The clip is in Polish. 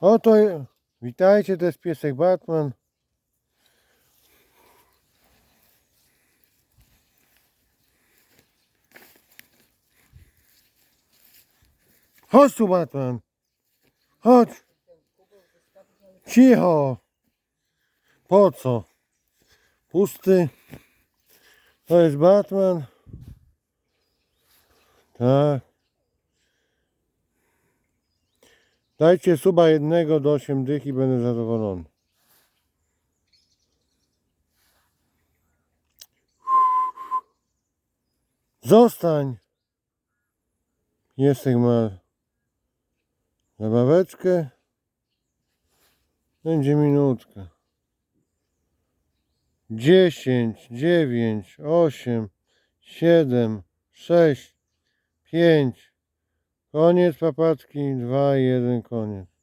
Oto, witajcie, to jest piesek Batman. Chodź tu Batman. Chodź. Cicho. Po co? Pusty. To jest Batman. Tak. Dajcie suba jednego do 8 dych i będę zadowolony. Zostań. Piesek ma zabaweczkę. Będzie minutka. 10, 9, 8, 7, 6, 5. Koniec papatki. 2, 1, koniec.